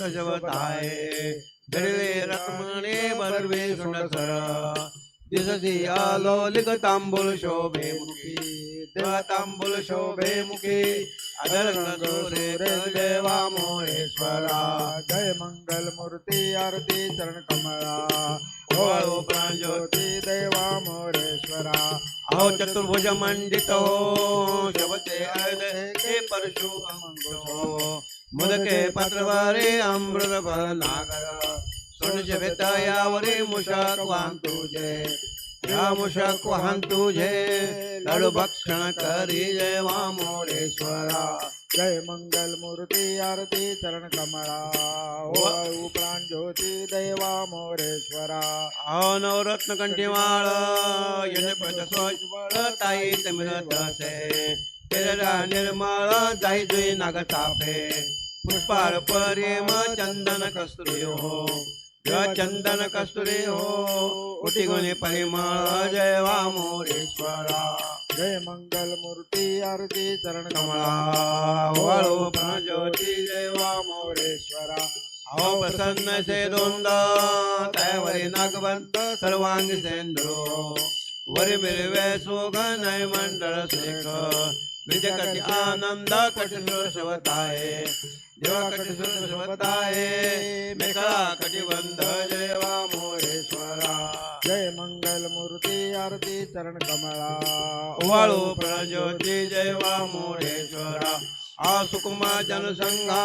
दशवताय धरले बर्वे तांबूल शोभे मुखी. देवा तांबूल शोभे मुखी. देवा मोरेश्वरा. जय मंगल मूर्ती आरती चरण कमळा ओवाळो प्राणज्योती ज्योती देवा मोरेश्वरा. अहो चतुर्भुज मंडित. हो शबते अयदे हे परशु अमंगो मुदके पत्रवारे अमृत नागर सोनचे भेटायावरे मुषाक वाहन तुझे या मुषाक वाहन तुझे लाडू भक्षण करी जय वामोरेश्वरा जय मंगल मूर्ती आरती चरण कमळा ओवाळू प्राण ज्योती देवा मोरेश्वरा अहो नवरत्न कंठीमाळ यश पद स्वच्छ ताई असे तेरा निर्मळ जाई जुई नाग तापे पुष्पाळ प्रेम चंदन कस्तुरी हो. चंदन कस्तुरी हो. उठी गुणी परिमळ जय वामोरेश्वरा जय मंगल मूर्ती आरती चरण कमळा. वाळू ज्योती जय वामोरेश्वरा मोरेश्वरा. अहो प्रसन्न से दोंद तयावरी नागवंत सर्वांगी सेंद्रो वरी मिरवे सुगन मंडळ शेख विजय आनंद कटसुर शवताये देवा कटसुर शवताये मेघा कटिबंध जय वामोरेश्वरा जय मंगल मूर्ती आरती चरण कमळा वाळू प्रज्योती जय वामोरेश्वरा आ सुकुमा जनसंघा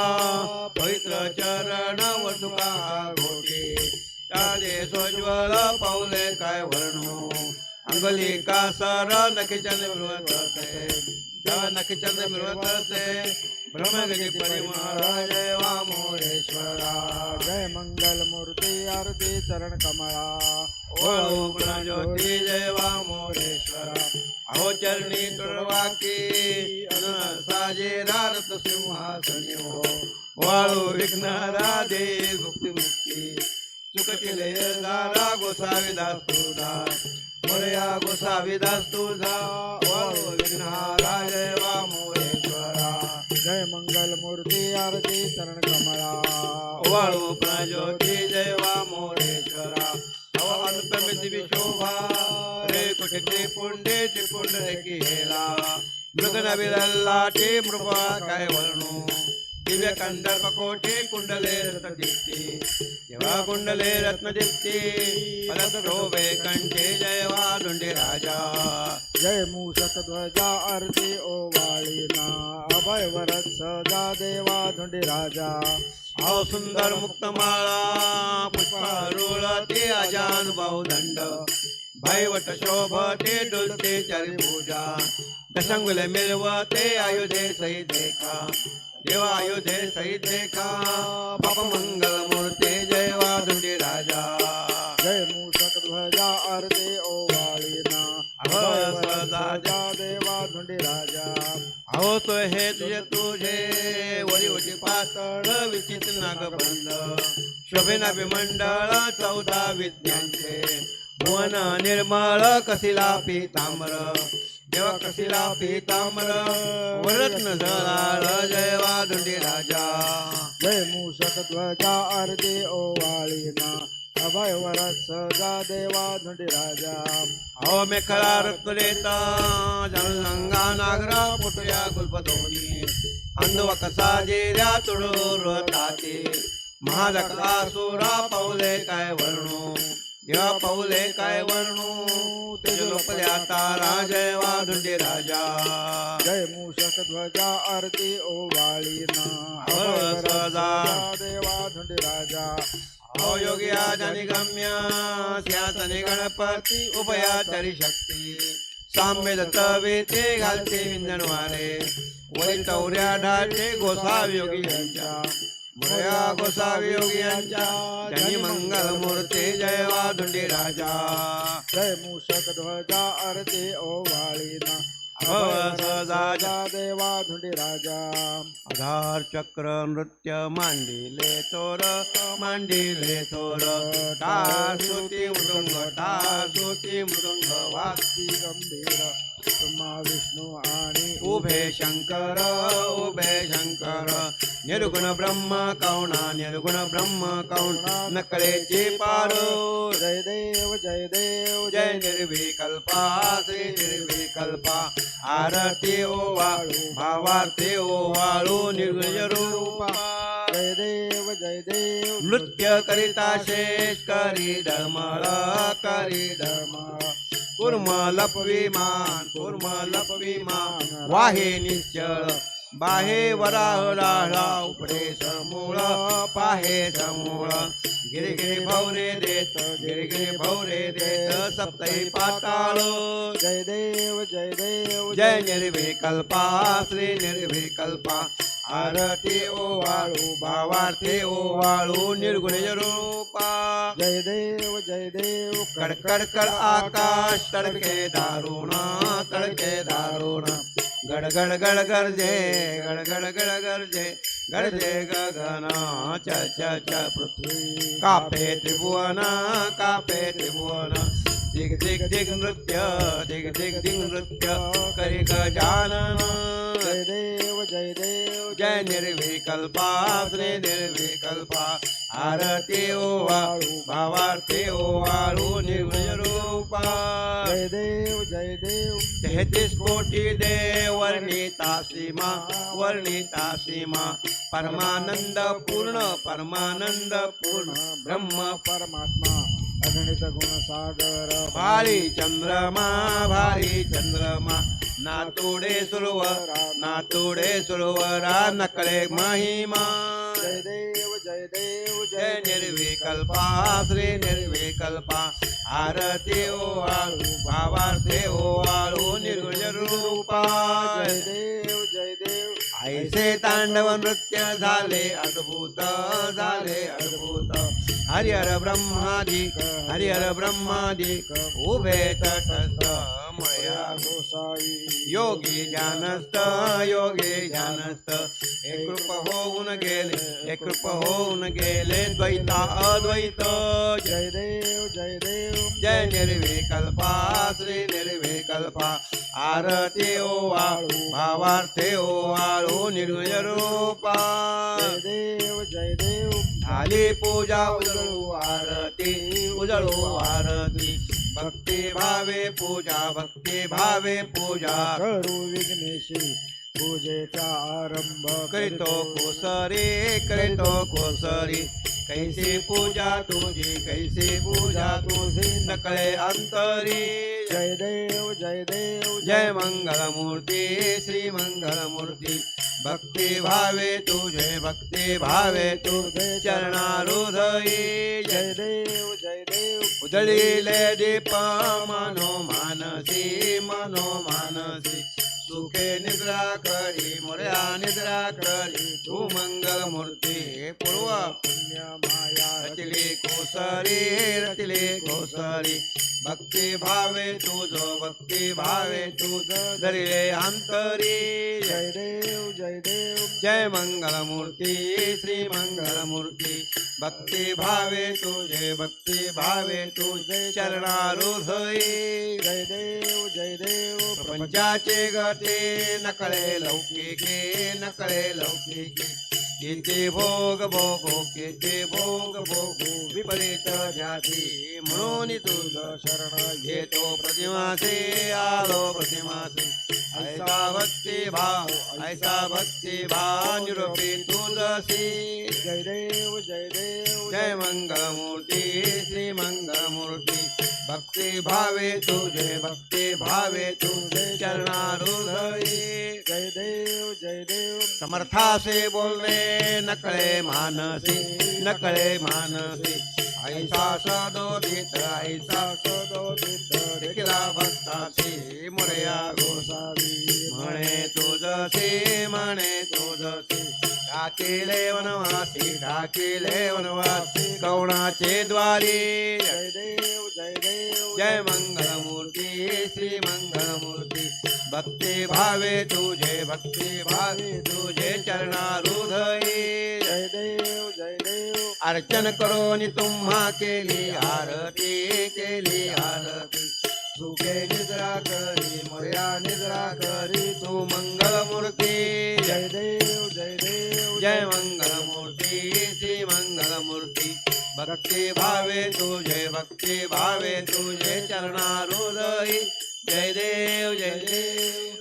पवित्र चरण वटुका घोटी त्यादे सोज्वल पाऊले काय वर्णो। अंगली का सर नखिचंद जेव्हा नखिचंद मिळवते ब्रह्मगती परिमळ जय वामोरेश्वरा जय मंगल मूर्ती आरती चरण कमळा. ओळो ज्योती जय वामोरेश्वरा अहो चरणी तुळवाकी साजे रारत सिंहासनी हो. वाळू विघ्नारा दे भुक्ती मुक्ती चुकतील गोसावी दास मोरया गोसावी दास तुझा. वाळू विघ्नारा जय वामोरेश्वरा. जय मंगल मूर्ती आरती चरण कमळा. वाळू प्रज्योती जय वामोरेश्वरा. अव अनुपमित विशोभा रे कुठे पुंडे त्रिपुंड रे हेला. मृगन विरल्लाटे मृपा काय वर्णू दिव्य कंदर्प कोठे कुंडले रत्न दीप्ती. देवा कुंडले रत्न दीप्ती. फलत शोभे कंठे जय मूषक ध्वजा आरती ओवाळीना अभय वरद सदा देवा धुंडी राजा अहो सुंदर मुक्तमाळा पुष्पारुळ ते अजान बहुदंड भैवट शोभते डुलते चरी पूजा दशंगुल मिळवते आयुधे सही देखा। देवा आयुधे सही देखा। बाप मंगल मूर्ते जय वादुंडी राजा जय मूषक ध्वजा अभय वरद सदा देवा धुंडी राजा अहो तो हे तुझे तुझे वरी वटी पातळ विचित्र नागबंध शोभेना विमंडळ चौदा विद्यांचे. भुवन निर्मळ कसिला पीतांबर. देवा कसिला पीतांबर वरत्न जळाळ जय धुंडी राजा. जय मूषक ध्वजा अर्धे ओवाळीना अभय वरद सदा देवा धुंडी राजा अहो मेखळा रत्नलेता जनसंगा नागरा पुटया कुलपतोनी. अंधव कसा जेऱ्या तुडूर ताते. महादक आसुरा पाऊले काय वर्णू? देवा पाऊले काय वर्णू? तेज लोपल्या तारा जय वादुंडे राजा. जय मूषक ध्वजा आरती ओवाळीना. अभय वरद सदा देवा धुंडी राजा. अहो योग्या जनि गम्य स्यासने गणपती उभयाचरी शक्ती। साम्य दत्तवे ते घालते विंजणवारे वरी चौऱ्या ढाचे गोसावी योगी यांच्या मुळया गोसावी योगी यांच्या त्यांनी मंगल मूर्ती जय वादुंडी राजा। जय मूषक ध्वजा आरती ओवाळीना अभय सदा राजा देवा धुंडी राजा आधार चक्र नृत्य मांडिले चोर मांडिले चोर। टा श्रुती मृदुंग टा श्रुती मृदुंग वास। गंभीर ब्रह्मा विष्णू आणि उभे शंकर उभे शंकर। निर्गुण ब्रह्म कौणा निर्गुण ब्रह्म कौणा नकळेचे पारो। जय देव जय देव जय निर्विकल्पा श्री निर्विकल्पा आरती ओवाळू भावार्थे ओवाळू निर्गुण रूपा. जय देव जय देव. नृत्य करिता शेष करी डमळ करी डमळ कुर्म लपविमान कुर्म लपविमान वाहे निश्चळ बाहे वराह राळा उपडे समूळ पाहे समूळ. गिरे गिरे भवरे देत गिरे गिरे भवरे देत सप्तही पाताळ. जय देव जय देव जय निर्विकल्पा श्री निर्विकल्पा. आरती ओवाळू भावार्थे ओवाळू निर्गुण रूपा जय देव जय देव कडकड कड आकाश तडके दारुण तडके दारुण. गडगड गड गरजे गडगड गड गरजे गरजे गगन च च च पृथ्वी। कापे त्रिभुवन कापे त्रिभुवन। दिग दिग दिग नृत्य दिग दिग दिग नृत्य करी गजानन। जय देव जय देव। जय निर्विकल्पा श्री निर्विकल्पा। आरती ओवाळू भावार्थी ओवाळू निर्गुण रूपा जय देव जय देव. तेहतीस कोटी देव वर्णिता सीमा वर्णिता सीमा. परमानंद पूर्ण परमानंद पूर्ण. ब्रह्म परमात्मा. अगणित गुणसागर भारी चंद्रमा भारी चंद्रमा. नातोडे सुरवर नातोडे सुरवरा नकळे महिमा. जय देव जय देव जय निर्विकल्पा श्री निर्विकल्पा आरती ओवाळू भावार्थे ओवाळू निर्गुण रूपा जय देव जय देव ऐसे तांडव नृत्य झाले अद्भुत झाले अद्भुत. हरिहर ब्रह्मादिक हरिहर ब्रह्मादिक उभे तटस्थ मया गोसाई योगी जानस्त योगी जानस्त एक कृप होऊन गेले एक कृप होऊन गेले द्वैता अद्वैत. जय देव जय देव. जय निर्विकल्पा श्री निर्विकल्पा. आरती ओवाळू भावार्थे ओवाळू निर्गुण रूपा. जय देव जय देव झाली पूजा उजळू आरती उजळू आरती. भक्ती भावे पूजा भक्ती भावे पूजा. करू विघ्नेशी. पूजेचा आरंभ करीतो कोसरी करीतो कोसरी. कैसी पूजा तुझी कैसी पूजा तुझी नकळे अंतरी. जय देव जय देव जय मंगल मूर्ती श्री मंगल मूर्ती भक्ती भावे तुझे भक्ती भावे तुझे चरणारुधई जय देव जय देव. उजळीले दीप मनो मानसी मनो मानसी. सुखे निद्रा करी मोर्या निद्रा करी तू मंगल मूर्ती पूर्व पुण्य माया रचली कोसरी रचली कोसरी. भक्ती भावे तुझ भक्ती भावे तुझ धरिले अंतरी. जय देव जय देव. जय मंगल मूर्ती श्री मंगल मूर्ती भक्ती भावे तुझे भक्ती भावे तुझे चरणारुधई. जय देव जय देव. प्रपंचाचे गते नकळे लौकिके नकळे लौकिके किती भोग भोगो किती भोग भोगो विपरीत ध्याती म्हणून तुझ शरण घेतो प्रतिमासे आलो प्रतिमासे ऐसा भक्ती भाव ऐसा भक्ती भाव निरोपी तुझसी जय देव जय देव जय मंगल मूर्ती श्री मंगल मूर्ती भक्ती भावे तुझे भक्ती भावे तुझे। चरणारुधई जय देव जय देव समर्थासे बोलणे नकळे मानसी नकळे मानसी. ऐसा सदोदित ऐसा सदोदित देखिला भक्ताची मोरया गोसावी. म्हणे तुझसे म्हणे तुझसे ढाकिले वनवासी ढाकिले वनवासी. कवणाचे द्वारी. जय देव जय देव. जय मंगल मूर्ती श्री मंगल मूर्ती भक्ती भावे तुझे भक्ती भावे तुझे चरणारुधई जय देव जय देव. अर्चन करोनी तुम्हा केली आरती केली आरती. सुखे निद्रा करी मोर्या निद्रा करी तू मंगलमूर्ती. जय देव जय देव. जय मंगलमूर्ती श्री मंगलमूर्ती. भक्ती भावे तुझे भक्ती भावे तुझे चरणारुदयी जय देव जय देव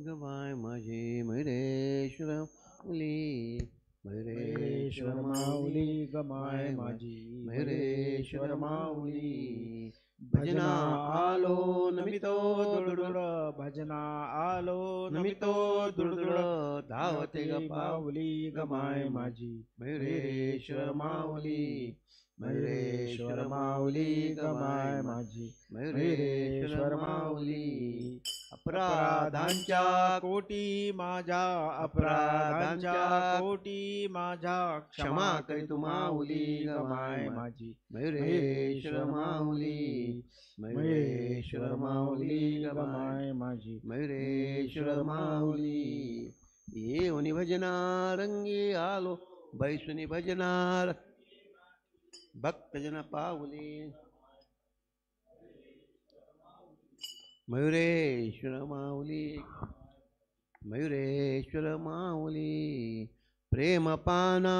गमाय माझे मयुरेश्वर मुली. मयुरेश्वर माऊली गमाय माझी मयुरेश्वर माऊली. भजना आलो नमितो दुडदुड भजना आलो नमितो दुडदुड धावते ग माऊली गमाय माझी मयुरेश्वर माऊली. मयुरेश्वर माऊली गमाय माझी. मयुरेश्वर माऊली अपराधांच्या कोटी माझ्या अपराधांच्या कोटी माझ्या. क्षमा करी तू माऊली गमाय माझी. मयुरेश्वर माऊली महेश्वर माऊली गमाय माझी. मयुरेश्वर माऊली येऊनी भजना रंगी आलो बैसुनी भजनार भक्तजन पावली मयुरेश्वर माऊली। मयुरेश्वर माऊली। प्रेम पाना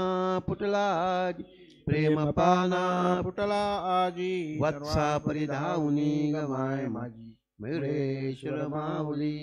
फुटला प्रेम पाना फुटला आजी वत्सा परिधावनी गमाय माझी मयुरेश्वर माऊली।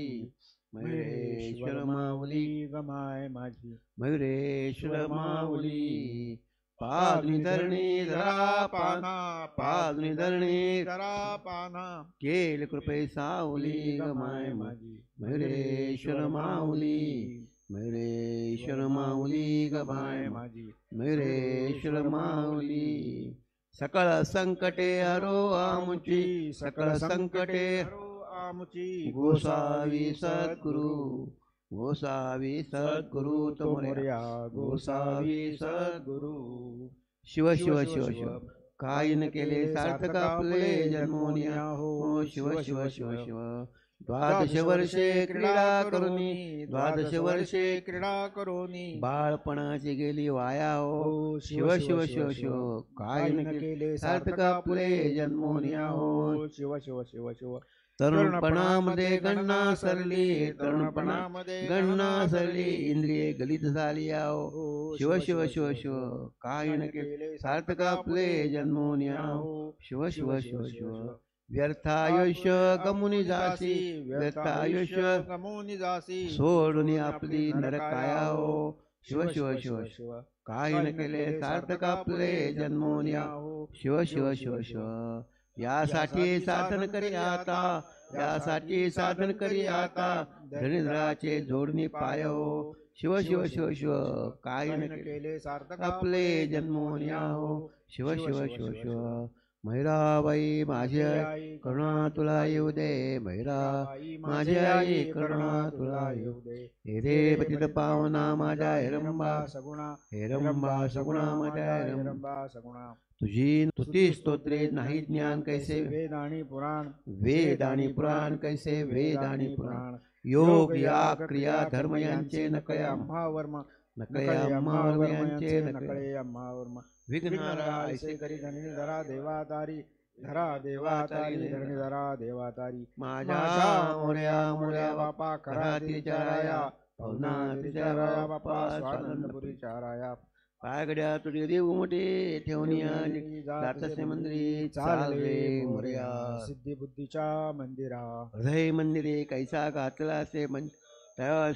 मयुरेश्वर माऊली। गमाय माझी मयुरेश्वर माऊली। पादुनी धरणी धरा पाना पादुनी धरणी धरा पाना. केल कृपे सावली गमाय माझी मयुरेश्वर माऊली. मयुरेश्वर माऊली गमाय माझी मयुरेश्वर माऊली. सकळ संकटे हरो आमुची. सकळ संकटे हरो आमुची. गोसावी सद्गुरु. गोसावी सद्गुरु तो मोरया मोर्या गोसावी सद्गुरु शिव शिव शिव शिव काय न केले सार्थक आपले जन्मोनिया हो शिव शिव शिव शिव द्वादश वर्षे क्रीडा करुनी द्वादश वर्षे क्रीडा करोनी बाळपणाची गेली वाया हो शिव शिव शिव शिव काय न केले सार्थक आपले जन्मोनिया हो शिव शिव शिव शिव तरुणपणामध्ये गणना सरली तरुणपणामध्ये तरुणपणामध्ये गणना सरली इंद्रिये गलित झाली हो, शिव शिव शिव शिव काय न केले सार्थक आपले जन्मोनिया हो शिव शिव शिव शिव व्यर्थ आयुष्य गमुनी जासी व्यर्थ आयुष्य गमोनी जासी सोडून आपली नरकाया हो शिव शिव शिव शिव काय न केले सार्थक आपले जन्मोनिया हो शिव शिव शिव शिव यासाठी साधन करी आता यासाठी साधन करी आता धनिद्राचे जोडणी पाय हो शिव शिव शिव शिव काय केले सार्थक आपले जन्मोनिया हो शिव शिव शिव शिव मैराबाई माझी आई करुणा तुला येऊ दे. मैरा माझी आई करुणा तुला येऊ दे. हे पतित पावना माझ्या हिरंबा सगुणा. हेरंबा सगुणा माझ्या हिरंबा सगुणा. तुझी स्तुती स्तोत्रे नाही ज्ञान कैसे वेद आणि पुराण. वेद आणि पुराण कैसे वेद आणि पुराण. योग या क्रिया धर्म यांचे नकळे अम्हा वर्मा. नकळे आम्हा वर्म यांचे नकळे नकळे विघ्नारा ऐसे ऐसे करी धरणी धरा देवातारी धरा देवातारी धरणी धरा देवातारी। माझ्या मोर्या मोर्या बापा करा घरातील तिचाराया पवना तिचाराया बापा स्वानंदपुरी चाराया। पायगड्या तुझे देव मोठे ठेवणी जातसे मंदिरी चालवे मोर्या. सिद्धी बुद्धीच्या मंदिरा. हृदय मंदिरे कैसा घातला से मन त्या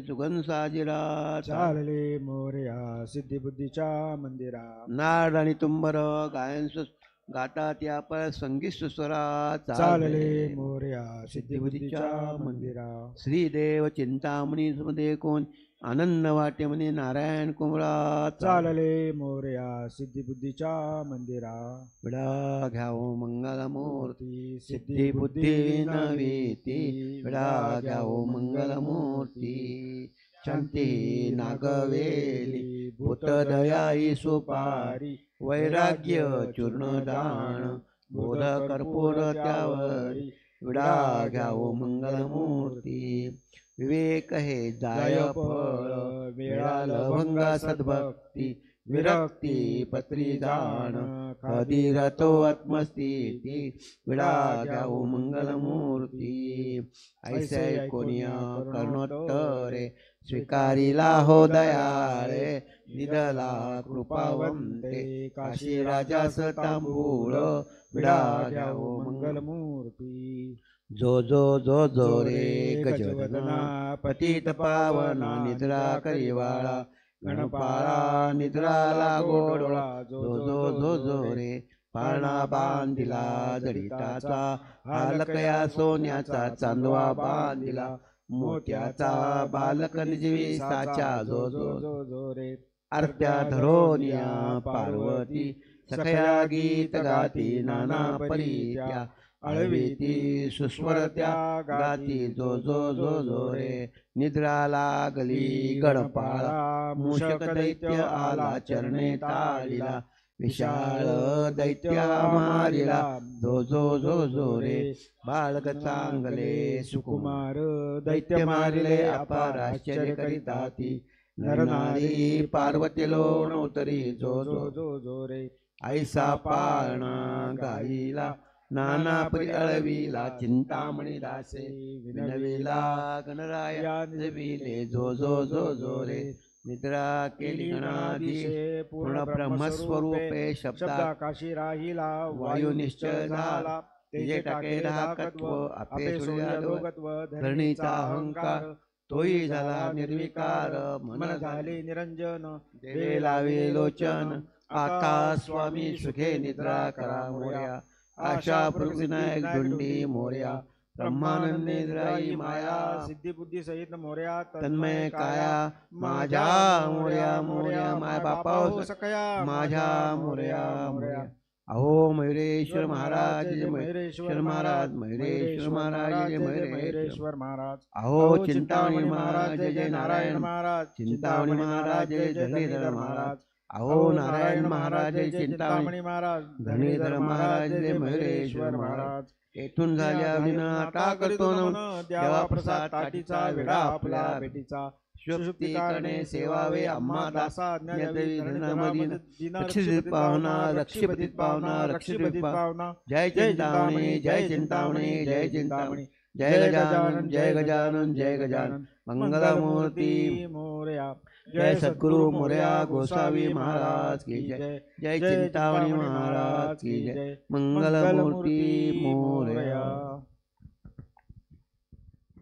सुगंध साजिरा चालले मोर्या सिद्धी बुद्धीच्या मंदिरा। नाड आणि तुंबर गायन सु- गातात या पर संगीत सुस्वरा चालले मोर्या सिद्धिबुद्धीच्या मंदिरा। श्रीदेव चिंतामणी मध्ये कोण आनंद वाटे म्हणे नारायण कुमरा चालले मोर्या सिद्धिबुद्धीच्या मंदिरा. विडा घ्यावो मंगलमूर्ती मूर्ती सिद्धी बुद्धी नवीती विडा घ्यावो मंगलमूर्ती. शांती नागवेली भूतदयाई सुपारी वैराग्य चूर्णदान बोध कर्पूर त्यावरी. विडा घ्यावो मंगलमूर्ती. विवेक हे जाय फळ मिळालं भंगा सद्भक्ती विरक्ती पत्री दान कधी रतो आत्मस्थिती विडा घ्यावो मंगलमूर्ती. ऐसे कोणिया कर्णोत्तरे स्वीकारिला हो दयाळे निधला कृपावंते. काशी राजास तांबूळ विडा मंगल मंगलमूर्ती. जो जो जो जो रे गजवदना पतित पावना निद्रा करिवाळा गणपाळा निद्राला गोडोळा जो जो जो जो रे पाळणा बांधिला जडिताचा हालकया सोन्याचा चांदवा बांधिला मोत्याचा बालक निजवी साचा जो जो जो जो रे आरत्या धरोनिया पार्वती सखया गीत गाती नाना परीत्या अळवीती सुस्वरत्या गाती जो जो जो जो रे. निद्रा लागली गडपाळा मूषक दैत्य आला चरणे ताळिला. विशाळ दैत्य मारिला. जो जो जो जो रे. बाळक चांगले सुकुमार कुमार दैत्य मारिले अपार आश्चर्य करिताती नरनारी पार्वती लोणोतरी जो जो जो जो रे. ऐसा पाळणा गाईला. नाना परी अळवीला चिंतामणी दासे विनविला गणराया निजविले जो जो जो जो रे निद्रा केली गणाधीशे पूर्ण ब्रह्मस्वरूपे शब्दा शब्दाकाशी राहिला वायू निश्चय झाला तेजे टाके धाकत्व आपे सूर्यालोक धरणीचा अहंकार तोही झाला निर्विकार मन झाले निरंजन देवे लावे लोचन आकाश स्वामी सुखे निद्रा करा मोर्या आशा विनायक धुंडी मोर्या ब्रह्मानंद निद्राई माया सिद्धी बुद्धी सहित मोर्या तन्मय काया माझ्या मोर्या मोर्या माय बापा सकया माझ्या मोर्या मोर्या अहो मयुरेश्वर महाराज जय मयुरेश्वर महाराज मयुरेश्वर महाराज जय मयुरेश्वर. मयुरेश्वर महाराज. अहो चिंतामणी महाराज जय जय नारायण महाराज चिंतामणी महाराज जय धरणीधर महाराज. अहो नारायण महाराज चिंतामणी महाराज धरणीधर महाराज जय मयुरेश्वर महाराज. येथून झाल्या विना आता करतो देवा प्रसाद ताटीचा वेडा आपला भेटीचा. करणे सेवावे आम्हा दासा. ज्ञानदेवी रक्षित पावना रक्षिपतीत पावना रक्षिपतीत पावना जय चिंतामणी जय चिंतामणी जय चिंतामणी. जय गजानन जय गजानन जय गजानन. मंगलमूर्ती मोरया. जय सद्गुरु मोरया गोसावी महाराज की जय. जय. चिंतामणी महाराज की जय. मंगलमूर्ती मोरया.